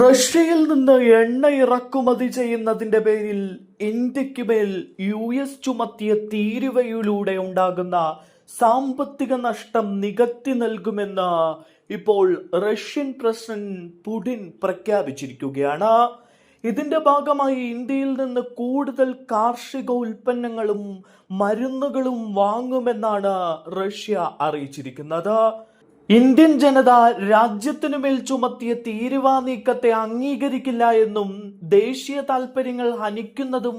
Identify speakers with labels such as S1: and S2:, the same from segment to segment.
S1: റഷ്യയിൽ നിന്ന് എണ്ണ ഇറക്കുമതി ചെയ്യുന്നതിന്റെ പേരിൽ ഇന്ത്യയ്ക്ക് മേൽ യു എസ് ചുമത്തിയ തീരുവയിലൂടെ ഉണ്ടാകുന്ന സാമ്പത്തിക നഷ്ടം നികത്തി നൽകുമെന്ന് ഇപ്പോൾ റഷ്യൻ പ്രസിഡന്റ് പുടിൻ പ്രഖ്യാപിച്ചിരിക്കുകയാണ്. ഇതിന്റെ ഭാഗമായി ഇന്ത്യയിൽ നിന്ന് കൂടുതൽ കാർഷിക ഉൽപ്പന്നങ്ങളും മരുന്നുകളും വാങ്ങുമെന്നാണ് റഷ്യ അറിയിച്ചിരിക്കുന്നത്. ഇന്ത്യൻ ജനത രാജ്യത്തിനു മേൽ ചുമത്തിയ തീരുവാ നീക്കത്തെ അംഗീകരിക്കില്ല എന്നും ദേശീയ താൽപര്യങ്ങൾ ഹനിക്കുന്നതും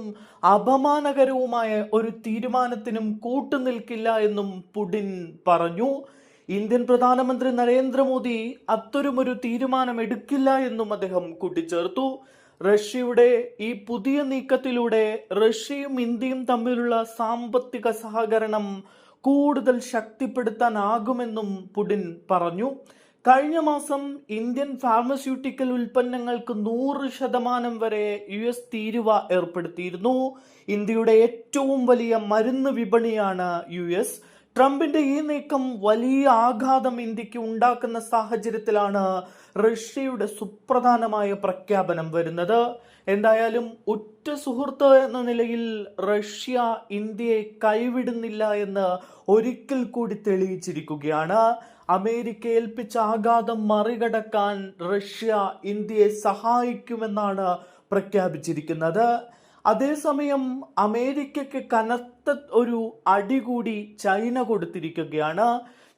S1: അപമാനകരവുമായ ഒരു തീരുമാനത്തിനും കൂട്ടുനിൽക്കില്ല എന്നും പുടിൻ പറഞ്ഞു. ഇന്ത്യൻ പ്രധാനമന്ത്രി നരേന്ദ്രമോദി അത്തരമൊരു തീരുമാനം എടുക്കില്ല എന്നും അദ്ദേഹം കൂട്ടിച്ചേർത്തു. റഷ്യയുടെ ഈ പുതിയ നീക്കത്തിലൂടെ റഷ്യയും ഇന്ത്യയും തമ്മിലുള്ള സാമ്പത്തിക സഹകരണം കൂടുതൽ ശക്തിപ്പെടുത്താനാകുമെന്നും പുടിൻ പറഞ്ഞു. കഴിഞ്ഞ മാസം ഇന്ത്യൻ ഫാർമസ്യൂട്ടിക്കൽ ഉൽപ്പന്നങ്ങൾക്ക് നൂറ് ശതമാനം വരെ യു എസ് തീരുവ ഏർപ്പെടുത്തിയിരുന്നു. ഇന്ത്യയുടെ ഏറ്റവും വലിയ മരുന്ന് വിപണിയാണ് യു എസ്. ട്രംപിന്റെ ഈ നീക്കം വലിയ ആഘാതം ഇന്ത്യയ്ക്ക് ഉണ്ടാക്കുന്ന സാഹചര്യത്തിലാണ് റഷ്യയുടെ സുപ്രധാനമായ പ്രഖ്യാപനം വരുന്നത്. എന്തായാലും ഉറ്റ സുഹൃത്ത് എന്ന നിലയിൽ റഷ്യ ഇന്ത്യയെ കൈവിടുന്നില്ല എന്ന് ഒരിക്കൽ കൂടി തെളിയിച്ചിരിക്കുകയാണ്. അമേരിക്ക ഏൽപ്പിച്ച ആഘാതം മറികടക്കാൻ റഷ്യ ഇന്ത്യയെ സഹായിക്കുമെന്നാണ് പ്രഖ്യാപിച്ചിരിക്കുന്നത്. അതേസമയം അമേരിക്കയ്ക്ക് കനത്ത ഒരു അടി കൂടി ചൈന കൊടുത്തിരിക്കുകയാണ്.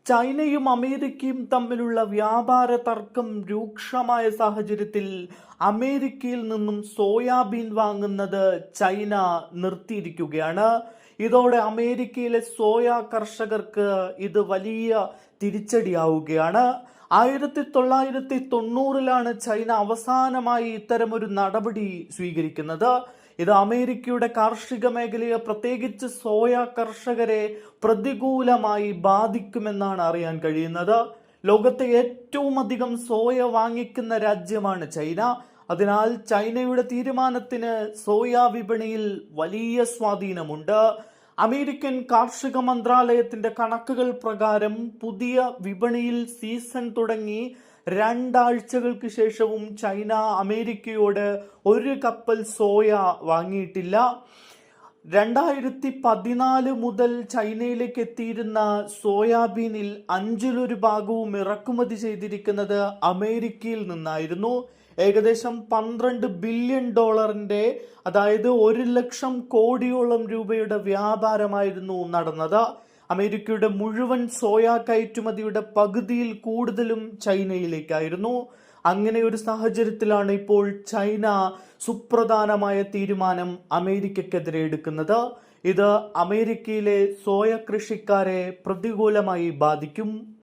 S1: ചൈനയും അമേരിക്കയും തമ്മിലുള്ള വ്യാപാര തർക്കം രൂക്ഷമായ സാഹചര്യത്തിൽ അമേരിക്കയിൽ നിന്നും സോയാബീൻ വാങ്ങുന്നത് ചൈന നിർത്തിയിരിക്കുകയാണ്. ഇതോടെ അമേരിക്കയിലെ സോയാ കർഷകർക്ക് ഇത് വലിയ തിരിച്ചടിയാവുകയാണ്. ആയിരത്തി തൊള്ളായിരത്തി തൊണ്ണൂറിലാണ് ചൈന അവസാനമായി ഇത്തരമൊരു നടപടി സ്വീകരിക്കുന്നത്. ഇത് അമേരിക്കയുടെ കാർഷിക മേഖലയെ പ്രത്യേകിച്ച് സോയ കർഷകരെ പ്രതികൂലമായി ബാധിക്കുമെന്നാണ് അറിയാൻ കഴിയുന്നത്. ലോകത്തെ ഏറ്റവും അധികം സോയ വാങ്ങിക്കുന്ന രാജ്യമാണ് ചൈന. അതിനാൽ ചൈനയുടെ തീരുമാനത്തിന് സോയ വിപണിയിൽ വലിയ സ്വാധീനമുണ്ട്. അമേരിക്കൻ കാർഷിക മന്ത്രാലയത്തിന്റെ കണക്കുകൾ പ്രകാരം പുതിയ വിപണിയിൽ സീസൺ തുടങ്ങി രണ്ടാഴ്ചകൾക്ക് ശേഷവും ചൈന അമേരിക്കയോട് ഒരു കപ്പൽ സോയ വാങ്ങിയിട്ടില്ല. രണ്ടായിരത്തി പതിനാല് മുതൽ ചൈനയിലേക്ക് എത്തിയിരുന്ന സോയാബീനിൽ അഞ്ചിലൊരു ഭാഗവും ഇറക്കുമതി ചെയ്തിരിക്കുന്നത് അമേരിക്കയിൽ നിന്നായിരുന്നു. ഏകദേശം പന്ത്രണ്ട് ബില്യൺ ഡോളറിന്റെ അതായത് ഒരു ലക്ഷം കോടിയോളം രൂപയുടെ വ്യാപാരമായിരുന്നു നടന്നത്. അമേരിക്കയുടെ മുഴുവൻ സോയ കയറ്റുമതിയുടെ പകുതിയിൽ കൂടുതലും ചൈനയിലേക്കായിരുന്നു. അങ്ങനെ ഒരു സാഹചര്യത്തിലാണ് ഇപ്പോൾ ചൈന സുപ്രധാനമായ തീരുമാനം അമേരിക്കക്കെതിരെ എടുക്കുന്നത്. ഇത് അമേരിക്കയിലെ സോയ കൃഷിക്കാരെ പ്രതികൂലമായി ബാധിക്കും.